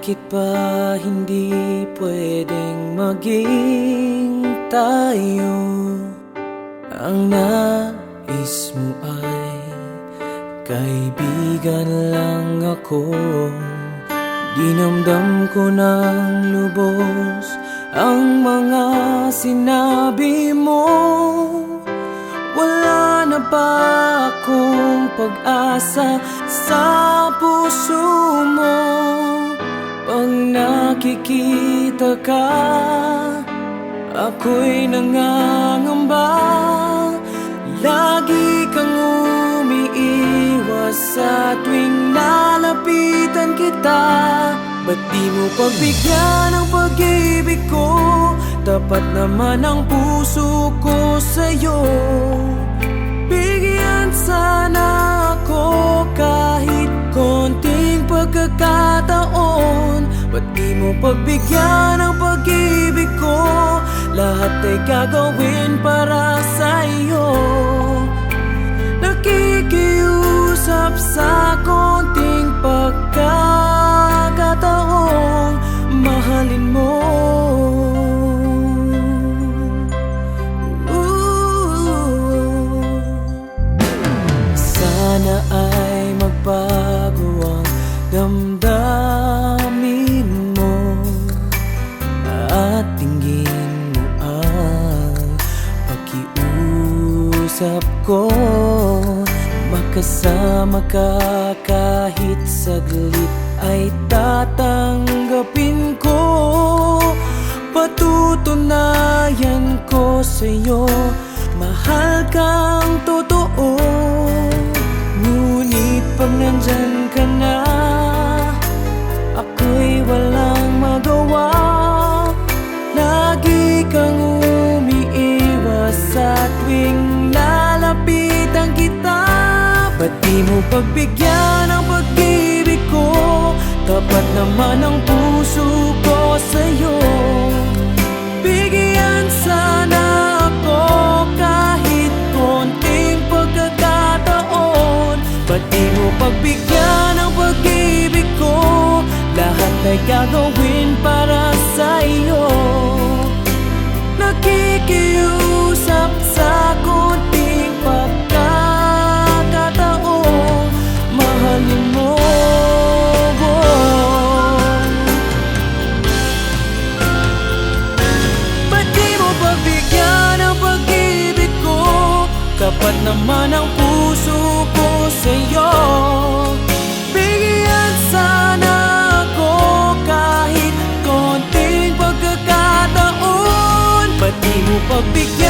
Bakit ba hindi pwedeng maging tayo? Ang nais mo ay kaibigan lang ako Dinamdam ko ng lubos ang mga sinabi mo Wala na ba akong pag-asa sa puso mo? Nakikita ka, ako'y nangangamba. Lagi kang umiiwas sa tuwing lalapitan kita. Ba't di mo pagbigyan ang pag-ibig ko? Tapat naman ang puso ko sa'yo. Bigyan sana ako kahit konting pagkakataon Ba't di mo pagbigyan ang pag-ibig ko? Lahat ay gagawin para sa iyo Nakikiusap sa konting pagkakataong Mahalin mo Ooh. Sana ay Makasama ka kahit saglit ay tatanggapin ko. Patutunayan ko sa'yo Mahal kang totoo Ba't mo pagbigyan ang pag-ibig ko? Tapat naman ang puso ko sa'yo Bigyan sana ako kahit konting pagkakataon Ba't mo pagbigyan ang pag-ibig ko? Lahat ay gagawin para sa naman ang puso ko sa'yo. Bigyan sana ako kahit konting pagkakataon. Ba't di mo pagbigyan